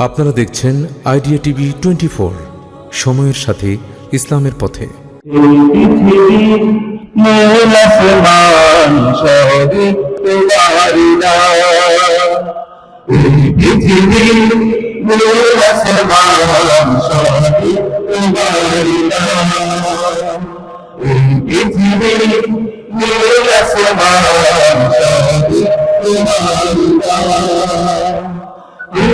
আপনারা দেখছেন idea TV twenty four সময়ের সাথে ইসলামের পথে। পৃথিবীর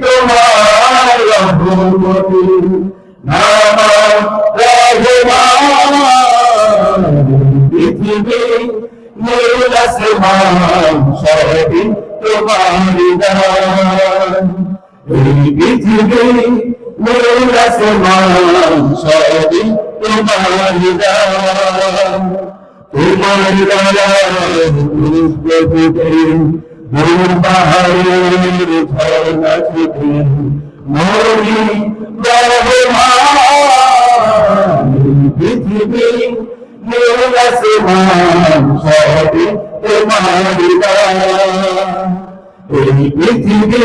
তোমার রহমতি নাম রহমান পৃথিবী নীল আসমান সবই তোমার দান এই পৃথিবী নীল আসমান সবই তোমার দান তোমার দয়াল পুষ্পপুটে দূর পাহাড়ের ঝর্ণা ছুটে মরি পৃথিবী নীল আসমান সবই তোমার এই পৃথিবী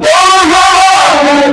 মহান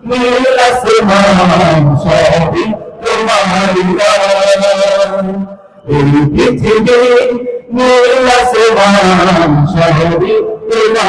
নীল আসমান সবই তোমার এই পৃথিবী নীল আসমান সবই তোমার